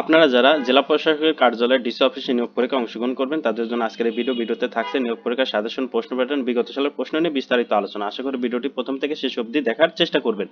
আপনারা যারা জেলা প্রশাসকের কার্যালয়ে ডিসি অফিসে নিয়োগ পরীক্ষায় অংশগ্রহণ করবেন, তাদের জন্য আজকের ভিডিও ভিডিওতে থাকছে নিয়োগ পরীক্ষার সাজেশন, প্রশ্ন প্যাটার্ন বিগত সালের প্রশ্ন নিয়ে বিস্তারিত আলোচনা। আশা করি ভিডিওটি প্রথম থেকে শেষ অবধি দেখার চেষ্টা করবেন।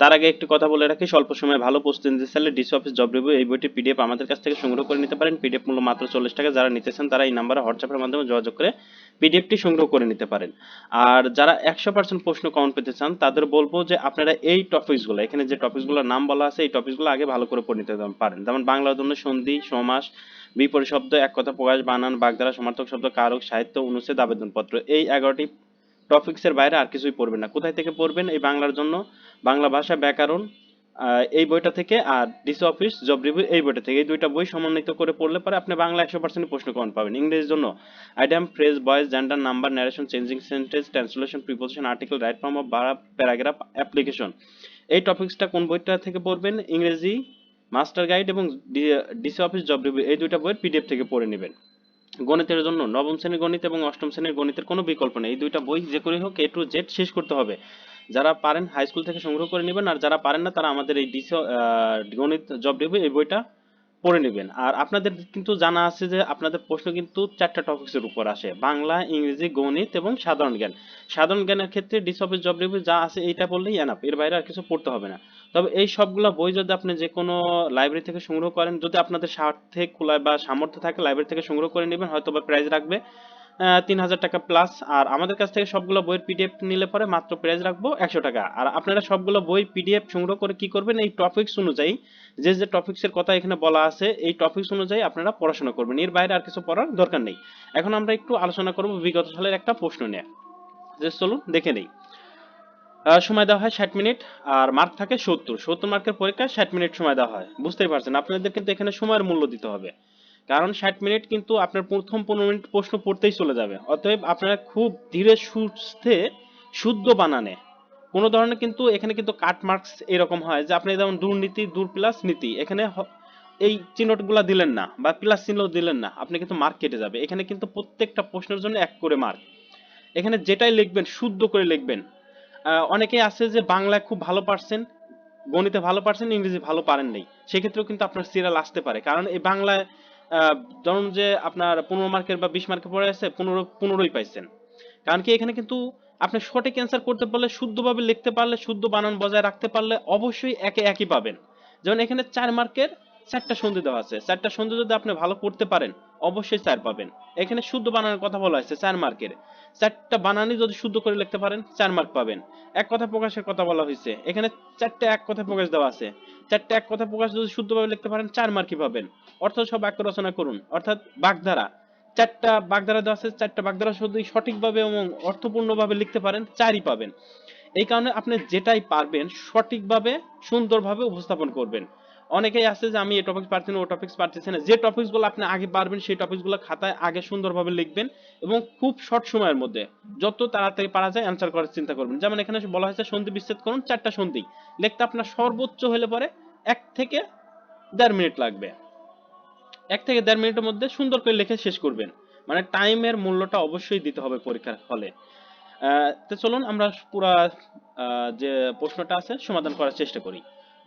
তার আগে একটি কথা বলে রাখি, স্বল্প সময়ে ভালো প্রস্তুতি নিতে চাইলে ডিসি অফিস জব রিভিউ এই বইটি পিডিএফ আমাদের কাছ থেকে সংগ্রহ করে নিতে পারেন। পিডিএফ মূল্য মাত্র চল্লিশ টাকা। যারা নিতে চান তারা এই নাম্বারে হোয়াটসঅ্যাপের মাধ্যমে যোগাযোগ করে পিডিএফটি সংগ্রহ করে নিতে পারেন। আর যারা একশো পার্সেন্ট প্রশ্ন কমন পেতে চান, তাদের বলব যে আপনারা এই টপিকসগুলো এখানে যে টপিকসগুলোর নাম বলা আছে, এই টপিকসগুলো আগে ভালো করে পড়ে নিতে পারেন। যেমন বাংলা জন্য সন্ধি, সমাস বিপরীত শব্দ, এক কথা প্রকাশ, বানান, বাগধারা, সমার্থক শব্দ, কারক, সাহিত্য, অনুচ্ছেদ, আবেদনপত্র। এই এগারোটি টপিকসের বাইরে আর কিছুই পড়বেন না। কোথায় থেকে পড়বেন? এই বাংলার জন্য বাংলা ভাষা ব্যাকরণ এই বইটা থেকে আর ডিসি অফিস জব রিভিউ এই বইটা থেকে। এই দুইটা বই সমন্বিত করে পড়লে পরে আপনি বাংলা একশো পার্সেন্ট প্রশ্ন কমন পাবেন। ইংরেজির জন্য idiom phrase voice gender number narration changing sentence translation preposition article right form of paragraph application এই টপিকসটা কোন বইটা থেকে পড়বেন? ইংরেজি মাস্টার গাইড এবং ডিসি অফিস জব রিভিউ এই দুইটা বইয়ের পিডিএফ থেকে পড়ে নেবেন। গণিতের জন্য নবম শ্রেণির গণিত এবং অষ্টম শ্রেণির গণিতের কোনো বিকল্প নেই। এই দুইটা বই যে করে হোক, এ টু জেড শেষ করতে হবে। যারা পারেন, হাই স্কুল থেকে সংগ্রহ করে নেবেন। আর যারা পারেন না, তারা আমাদের এই ডিসি গণিত জব রিভিউ এই বইটা পড়ে নেবেন। আর আপনাদের কিন্তু জানা আছে যে আপনাদের প্রশ্ন কিন্তু চারটা টপিক্সের উপর আসে। বাংলা, ইংরেজি, গণিত এবং সাধারণ জ্ঞান। সাধারণ জ্ঞানের ক্ষেত্রে ডিস অফিস জব রিভিউ যা আছে এইটা বললেই এনাফ এর বাইরে আর কিছু পড়তে হবে না। তবে এই সবগুলা বই যদি আপনি যে কোনো লাইব্রেরি থেকে সংগ্রহ করেন, যদি আপনাদের স্বার্থে খোলায় বা সামর্থ্য থাকে লাইব্রেরি থেকে সংগ্রহ করে নেবেন হয়তো বা প্রাইজ রাখবে। তিন হাজার টাকা প্লাস আর আমাদের কাছ থেকে সবগুলো বইয়ের পিডিএফ নিলে পরে মাত্র প্রাইস রাখব একশো টাকা। আর আপনারা সবগুলো বই পিডিএফ সংগ্রহ করে কি করবেন? এই টপিকস অনুযায়ী, যে যে টপিকসের কথা এখানে বলা আছে, এই টপিকস অনুযায়ী আপনারা পড়াশোনা করবেন। এর বাইরে আর কিছু পড়ার দরকার নেই। এখন আমরা একটু আলোচনা করব বিগত সালের একটা প্রশ্ন নিয়ে। যে চলুন দেখে নেই। সময় দেওয়া হয় ষাট মিনিট, আর মার্ক থাকে সত্তর। সত্তর মার্কের পরীক্ষায় ষাট মিনিট সময় দেওয়া হয়। বুঝতেই পারছেন, আপনাদের কিন্তু এখানে সময়ের মূল্য দিতে হবে। কারণ ষাট মিনিট কিন্তু আপনার প্রথম পনেরো মিনিট প্রশ্ন পড়তেই চলে যাবে। অতএব আপনারা খুব ধীরে সুস্থে শুদ্ধ বানানে। কোনো ধরনের কিন্তু এখানে কিন্তু কাট মার্কস এরকম হয় যে আপনি যেমন দুর্নীতি, দূর প্লাস নীতি, এখানে এই চিহ্নগুলা দিলেন না বা প্লাস চিহ্ন দিলেন না, আপনি কিন্তু মার্ক কেটে যাবে। এখানে কিন্তু প্রত্যেকটা প্রশ্নের জন্য এক করে মার্ক। এখানে যেটাই লিখবেন, শুদ্ধ করে লিখবেন। অনেকেই আছে যে বাংলায় খুব ভালো পারছেন, গণিতে ভালো পারছেন, ইংরেজি ভালো পারেন নাই। সেক্ষেত্রেও কিন্তু আপনার সিরিয়াল আসতে পারে। কারণ এই বাংলায় ধরুন যে আপনার পনেরো মার্কের বা বিশ মার্কের পড়ে আছে, পনেরো, পনেরোই পাইছেন। কারণ কি এখানে কিন্তু আপনি সঠিক অ্যান্সার করতে পারলে, শুদ্ধভাবে লিখতে পারলে, শুদ্ধ বানান বজায় রাখতে পারলে অবশ্যই একে একই পাবেন। যেমন এখানে চার মার্কের চারটা সন্ধি দেওয়া আছে। চারটা সন্ধি যদি আপনি ভালো করতে পারেন অবশ্যই চার পাবেন। এখানে শুদ্ধ বানানের কথা বলা হয়েছে, চার মার্কের। চারটা বানানই যদি শুদ্ধ করে লিখতে পারেন, চার মার্ক পাবেন। এক কথা প্রকাশের কথা বলা হয়েছে। এখানে চারটে এক কথা প্রকাশ দেওয়া আছে। চারটে এক কথা প্রকাশ যদি শুদ্ধভাবে লিখতে পারেন, চার মার্কই পাবেন। অর্থ সব বাক্য রচনা করুন, অর্থাৎ বাগধারা। চারটা বাগধারা দেওয়া আছে, চারটা বাগধারা যদি সঠিকভাবে এবং অর্থপূর্ণভাবে লিখতে পারেন, চারই পাবেন। এই কারণে আপনি যেটাই পারবেন, সঠিকভাবে, সুন্দরভাবে উপস্থাপন করবেন। অনেকেই আছে যে আমি এই টপিক্স পারছি না ও টপিক্স পারতেছি না। যে টপিকসগুলো আপনি আগে পারবেন সেই টপিকসগুলো খাতায় আগে সুন্দরভাবে লিখবেন এবং খুব শর্ট সময়ের মধ্যে যত তাড়াতাড়ি পারা যায় অ্যান্সার করার চিন্তা করবেন। যেমন এখানে বলা হয়েছে সন্ধি বিচ্ছেদ করুন চারটা সন্ধি। লিখতে আপনার সর্বোচ্চ হলে পরে এক থেকে দেড় মিনিট লাগবে। এক থেকে দেড় মিনিটের মধ্যে সুন্দর করে লিখে শেষ করবেন। মানে টাইমের মূল্যটা অবশ্যই দিতে হবে পরীক্ষার আহ, তো চলুন আমরা পুরা যে প্রশ্নটা আছে সমাধান করার চেষ্টা করি।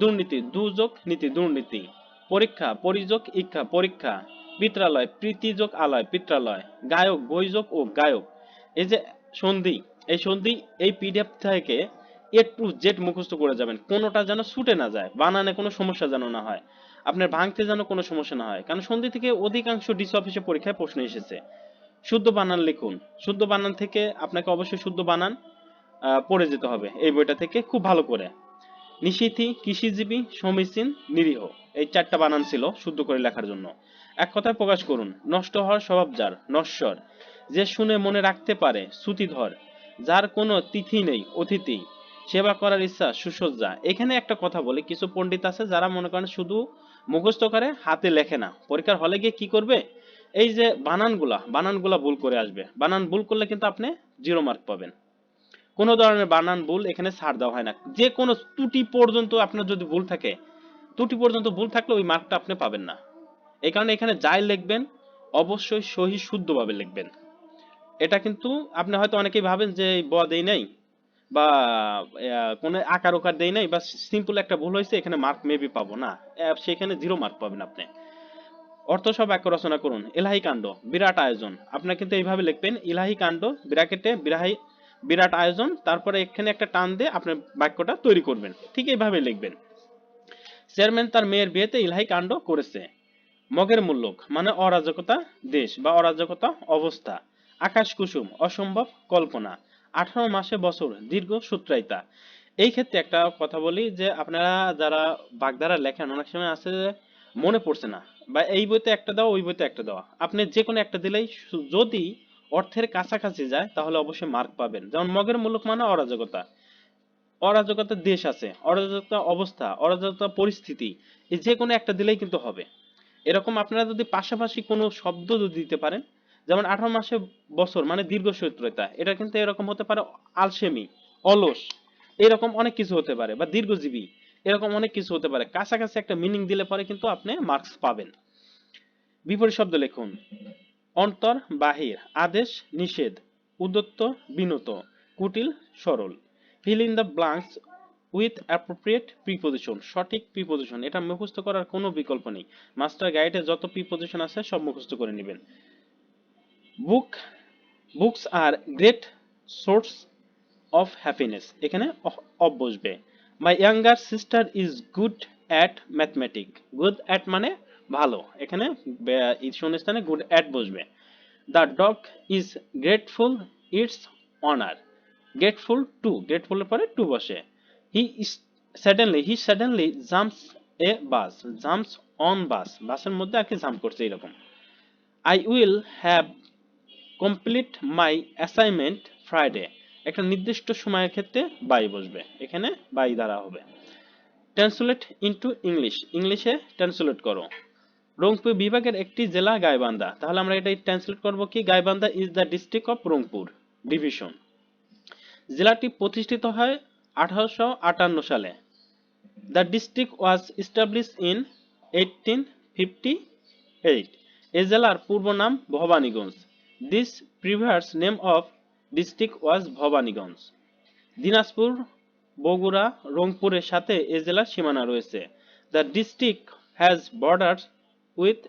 দুর্নীতি দুযোগ নীতি, দুর্নীতি। পরীক্ষা, পরিযোগ, ইচ্ছা, পরীক্ষা। পিত্রালয় প্রীতিযোগ, আলয় পিত্রালয় গায়ক, বৈযোগ ও গায়ক। এই যে সন্ধি, এই সন্ধি এই পিডিএফ থেকে এ টু জেড মুখস্থ করে যাবেন। কোনোটা যেন ছুটে না যায়, বানানে কোনো সমস্যা যেন না হয়। আপনার ভাঙতে যেন কোনো সমস্যা না হয়। কারণ সন্ধি থেকে অধিকাংশ ডিসি অফিসে পরীক্ষায় প্রশ্ন এসেছে। শুদ্ধ বানান লিখুন। শুদ্ধ বানান থেকে আপনাকে অবশ্যই শুদ্ধ বানান পড়ে যেতে হবে। এই বইটা থেকে খুব ভালো করে। নিশীথি কৃষিজীবী, সমীচীন, নিরীহ। এই চারটা বানান ছিল শুদ্ধ করে লেখার জন্য। এক কথায় প্রকাশ করুন, নষ্ট হওয়ার স্বভাব যার, নশ্বর। যে শুনে মনে রাখতে পারে, শ্রুতিধর। যার কোনো তিথি নেই, অতিথি। সেবা করার ইচ্ছা, সুসজ্জা। এখানে একটা কথা বলে, কিছু পণ্ডিত আছে যারা মনে করেন শুধু মুখস্থ করে, হাতে লেখে না। পরীক্ষার হলে গিয়ে কি করবে? এই যে বানানগুলা বানানগুলা ভুল করে আসবে। বানান ভুল করলে কিন্তু আপনি জিরো মার্ক পাবেন। কোনো ধরনের বানান ভুল এখানে ছাড় দেওয়া হয় না। যে কোনো ত্রুটি পর্যন্ত আপনার যদি ভুল থাকে, ত্রুটি পর্যন্ত ভুল থাকলে ওই মার্কটা আপনি পাবেন না। এই কারণে এখানে যাই লিখবেন, অবশ্যই সহি শুদ্ধভাবে লিখবেন। এটা কিন্তু আপনি হয়তো অনেকেই ভাবেন যে ব দেই নাই বা কোনো আকার ওকার দেই নাই বা সিম্পল একটা ভুল হয়েছে, এখানে মার্ক মেবি পাবো না। সেখানে জিরো মার্ক পাবেন আপনি। অর্থ সব বাক্য রচনা করুন। ইলাহি কাণ্ড, বিরাট আয়োজন। আপনার কিন্তু এইভাবে লিখবেন, ইলাহি কাণ্ড, ব্র্যাকেটে, বিরাহি বিরাট আয়োজন, তারপরে এখানে একটা টান দিয়ে আপনার বাক্যটা তৈরি করবেন। ঠিক এইভাবে লিখবেন। চেয়ারম্যান তার মেয়ের বিয়েতে ইলাহি কাণ্ড করেছে। মগের মুল্লুক মানে অরাজকতা দেশ বা অরাজকতা অবস্থা। আকাশ কুসুম, অসম্ভব কল্পনা। আঠারো মাসে বছর, দীর্ঘ সূত্রাইতা এই ক্ষেত্রে একটা কথা বলি যে, আপনারা যারা বাগধারা লেখেন, অনেক সময় আছে মনে পড়ছে না। বা এই বইতে একটা দেওয়া ওই বইতে একটা দেওয়া আপনি যে কোনো একটা দিলেই, যদি অর্থের কাছাকাছি যায়, তাহলে অবশ্যই মার্ক পাবেন। যেমন মগের মুলুক মানে অরাজকতা। অরাজকতা দেশ আছে, অরাজকতা অবস্থা, অরাজকতা পরিস্থিতি, এই যে কোনো একটা দিলেই কিন্তু হবে। এরকম আপনারা যদি পাশাপাশি কোনো শব্দ যদি দিতে পারেন, যেমন আঠারো মাসে বছর মানে দীর্ঘ শত্রুতা, এটা কিন্তু এরকম হতে পারে আলসেমি, অলস, এরকম অনেক কিছু হতে পারে, বা দীর্ঘজীবী, এরকম অনেক কিছু হতে পারে। কাছাকাছি একটা মিনিং দিলে পরে কিন্তু আপনি মার্কস পাবেন। বিপরীত শব্দ লিখুন। অন্তর, বাহির, আদেশ, নিষেধ, উদত্ত, বিনত, কুটিল, সরল। Fill in the blanks with appropriate preposition সঠিক প্রিপোজিশন এটা মুখস্থ করার কোনো বিকল্প নেই। মাস্টার গাইডে যত প্রিপোজিশন আছে, সব মুখস্থ করে নেবেন। Book books are great source of happiness এখানে অফ বসবে। My younger sister is good at mathematic good at মানে ভালো। এখানে শূন্যস্থানে গুড অ্যাট বসবে। The dog is grateful its owner grateful to গ্রেটফুলের পরে টু বসে। He suddenly he suddenly jumps a bus jumps on bus বাসের মধ্যে আর কি জাম্প করছে এরকম। I will have complete my assignment Friday একটা নির্দিষ্ট সময়ের ক্ষেত্রে বাই বসবে। এখানে বাই দ্বারা হবে। ট্রান্সলেট ইনটু ইংলিশ ইংলিশে ট্রান্সলেট করো। রংপুর বিভাগের একটি জেলা, গাইবান্ধা। তাহলে আমরা এটা ট্রান্সলেট করব কি? Gaibandha is the district of Rangpur division জেলাটি প্রতিষ্ঠিত হয় আঠারোশো আটান্ন সালে। The district was established in eighteen fifty eight এ জেলার পূর্ব নাম Bhabaniganj. This previous name of district was Bhabaniganj. Dinajpur, Bogura, রংপুরের সাথে এ জেলার সীমানা রয়েছে। The district has borders with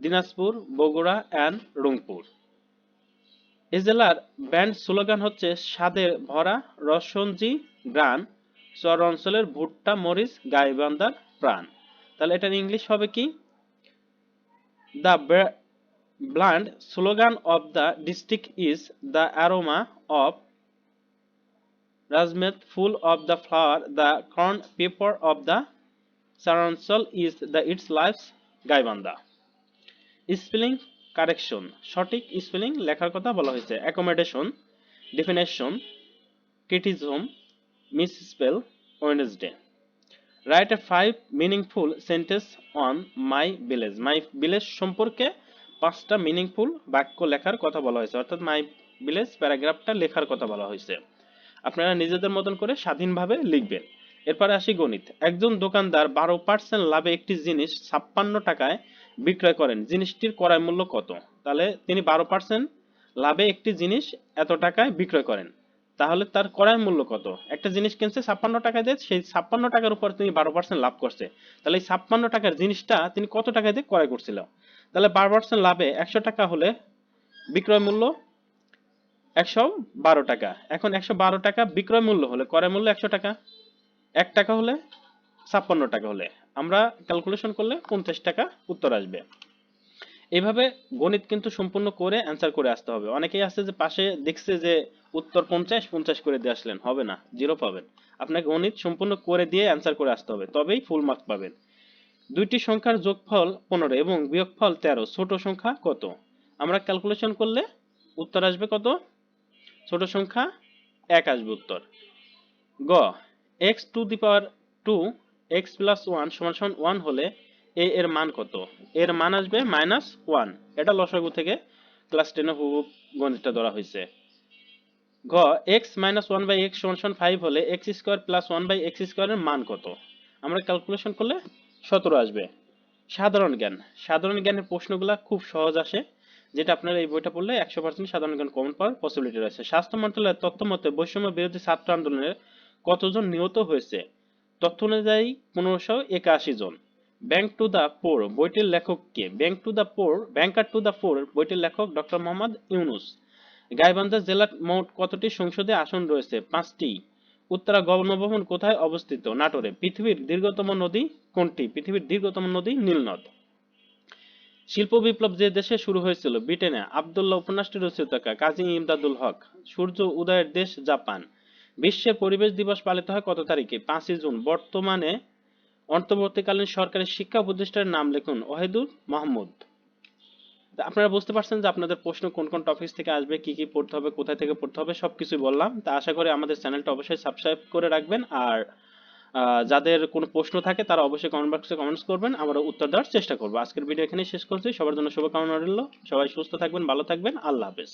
Dinajpur Bogura and Rangpur এ জেলার ব্যান্ড স্লোগান হচ্ছে স্বাদে ভরা রসঞ্জি গ্রান চর অঞ্চলের ভুট্টা মরিচ গাইবান্ধার প্রাণ তাহলে এটার ইংলিশ হবে কি the brand slogan of the district is the aroma of রাজমেদ full of the flower the corn paper of the চারাঞ্চল is the its life's Gaibandha. Spelling correction, সঠিক স্পেলিং লেখার কথা বলা হয়েছে। Accommodation, definition criticism misspell Wednesday. Write a five meaningful sentence on my village. My village সম্পর্কে পাঁচটা meaningful বাক্য লেখার কথা বলা হয়েছে। অর্থাৎ মাই ভিলেজ প্যারাগ্রাফটা লেখার কথা বলা হয়েছে। আপনারা নিজেদের মতন করে স্বাধীনভাবে লিখবেন। এরপরে আসি গণিত। একজন দোকানদার বারো পার্সেন্ট লাভে একটি জিনিস ছাপ্পান্ন টাকায় বিক্রয় করেন। জিনিসটির ক্রয় মূল্য কত? তাহলে তিনি বারো পার্সেন্ট লাভে একটি জিনিস এত টাকায় বিক্রয় করেন। তাহলে তার ক্রয় মূল্য কত? একটা জিনিস কিনছে, ছাপ্পান্ন টাকা দিয়ে, সেই ছাপ্পান্ন টাকার উপর তিনি বারো পার্সেন্ট লাভ করছে। তাহলে এই ছাপ্পান্ন টাকার জিনিসটা তিনি কত টাকা দিয়ে ক্রয় করছিল? তাহলে বারো পার্সেন্ট লাভে একশো টাকা হলে বিক্রয় মূল্য একশো বারো টাকা। এখন একশো বারো টাকা বিক্রয় মূল্য হলে ক্রয় মূল্য একশো টাকা। এক টাকা হলে ছাপ্পান্ন টাকা হলে। আমরা ক্যালকুলেশন করলে পঞ্চাশ টাকা উত্তর আসবে। এইভাবে গণিত কিন্তু সম্পূর্ণ করে অ্যান্সার করে আসতে হবে। অনেকেই আছে যে পাশে দেখছে যে উত্তর পঞ্চাশ পঞ্চাশ করে দিয়ে আসলেন, হবে না জিরো পাবেন। আপনাকে গণিত সম্পূর্ণ করে দিয়ে অ্যান্সার করে আসতে হবে, তবেই ফুল মার্ক পাবেন। দুইটি সংখ্যার যোগফল পনেরো এবং বিয়োগফল তেরো, ছোট সংখ্যা কত? আমরা ক্যালকুলেশন করলে উত্তর আসবে কত? ছোট সংখ্যা এক আসবে উত্তর। গ x to the power two x plus one সমান সমান ওয়ান হলে এ এর মান কত? এর মান আসবে মাইনাস ওয়ান এটা লসাগু থেকে ক্লাস টেনে হুবুব গণিতটা ধরা হয়েছে। ঘ x minus one by x সমান সমান ফাইভ হলে x square plus one by x স্কোয়ারের মান কত? আমরা ক্যালকুলেশন করলে সতেরো আসবে। সাধারণ জ্ঞান। সাধারণ জ্ঞানের প্রশ্নগুলা খুব সহজ আসে, যেটা আপনারা এই বইটা পড়লে একশো পার্সেন্ট সাধারণ জ্ঞান কমন পাওয়ার পসিবিলিটি রয়েছে। স্বাস্থ্য মন্ত্রণালয়ের তথ্য মতে বৈষম্য বিরোধী ছাত্র আন্দোলনে কতজন নিহত হয়েছে? তথ্য অনুযায়ী পনেরোশো একাশি জন। ব্যাংক টু দ্য পোর বইটির লেখক কে? Bank to the poor banker to the poor বইটির লেখক ডক্টর মোহাম্মদ ইউনুস। গাইবান্ধা জেলার মোট কতটি সংসদে আসন রয়েছে? পাঁচটি। উত্তরা গণভবন কোথায় অবস্থিত? নাটোরে। পৃথিবীর দীর্ঘতম নদী কোনটি? পৃথিবীর দীর্ঘতম নদী নীলনদ। শিল্প বিপ্লব যে দেশে শুরু হয়েছিল, ব্রিটেনে। আবদুল্লাহ উপন্যাসটি রচিতকা কাজী ইমদাদুল হক। সূর্য উদয়ের দেশ জাপান। বিশ্বের পরিবেশ দিবস পালিত হয় কত তারিখে? পাঁচই জুন। বর্তমানে অন্তর্বর্তীকালীন সরকারি শিক্ষা উপদেষ্টার নাম লিখুন ওয়াহিদুর মাহমুদ। আপনারা বুঝতে পারছেন যে আপনাদের প্রশ্ন কোন কোন টপিক থেকে আসবে, কি কি পড়তে হবে, কোথায় থেকে পড়তে হবে সবকিছুই বললাম। তা আশা করি আমাদের চ্যানেলটা অবশ্যই সাবস্ক্রাইব করে রাখবেন। আর যাদের কোনো প্রশ্ন থাকে তারা অবশ্যই কমেন্ট বক্সে কমেন্টস করবেন। আমরা উত্তর দেওয়ার চেষ্টা করব। আজকের ভিডিও এখানেই শেষ করছি। সবার জন্য শুভকামনা রইল। সবাই সুস্থ থাকবেন, ভালো থাকবেন। আল্লাহ হাফেজ।